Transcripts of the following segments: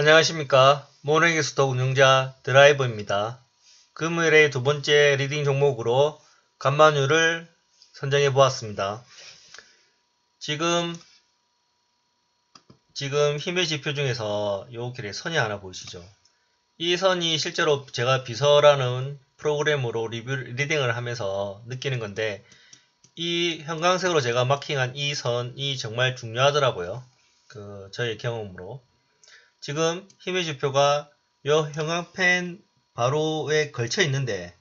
안녕하십니까. 모닝이 스톡 운영자 드라이버입니다. 금요일의 두 번째 리딩 종목으로 간만유를 선정해 보았습니다. 지금 지금 힘의 지표 중에서 요 길에 선이 하나 보이시죠? 이 선이 실제로 제가 비서라는 프로그램으로 리뷰 리딩을 하면서 느끼는 건데 이 형광색으로 제가 마킹한 이 선이 정말 중요하더라고요. 그 저의 경험으로 지금 힘의 지표가 요 형광펜 바로에 걸쳐 있는데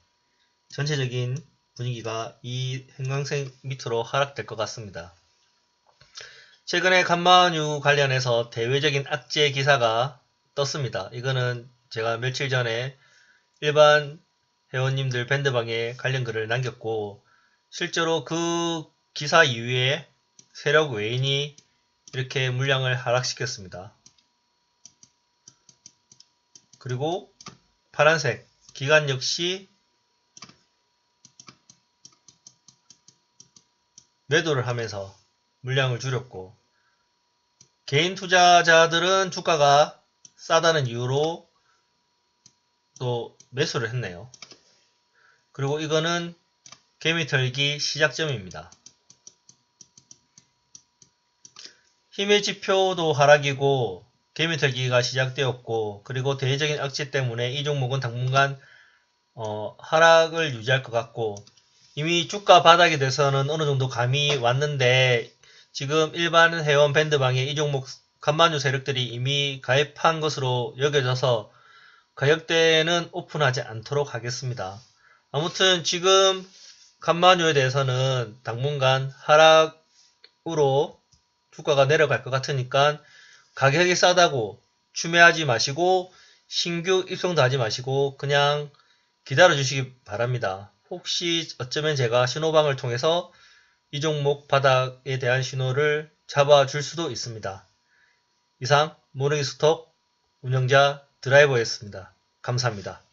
전체적인 분위기가 이 형광색 밑으로 하락될 것 같습니다. 최근에 간만유 관련해서 대외적인 악재 기사가 떴습니다. 이거는 제가 며칠 전에 일반 회원님들 밴드방에 관련 글을 남겼고 실제로 그 기사 이후에 세력 외인이 이렇게 물량을 하락시켰습니다. 그리고 파란색 기간 역시 매도를 하면서 물량을 줄였고 개인 투자자들은 주가가 싸다는 이유로 또 매수를 했네요. 그리고 이거는 개미털기 시작점입니다. 힘의 지표도 하락이고 개미털기가 시작되었고 그리고 대외적인 악재 때문에 이 종목은 당분간 어, 하락을 유지할 것 같고 이미 주가 바닥에 대해서는 어느 정도 감이 왔는데 지금 일반 회원 밴드방에 이 종목 간만유 세력들이 이미 가입한 것으로 여겨져서 가격대는 오픈하지 않도록 하겠습니다. 아무튼 지금 간만유에 대해서는 당분간 하락으로 주가가 내려갈 것 같으니까 가격이 싸다고 추매하지 마시고 신규 입성도 하지 마시고 그냥 기다려 주시기 바랍니다. 혹시 어쩌면 제가 신호방을 통해서 이 종목 바닥에 대한 신호를 잡아 줄 수도 있습니다. 이상 모르기 스톡 운영자 드라이버였습니다. 감사합니다.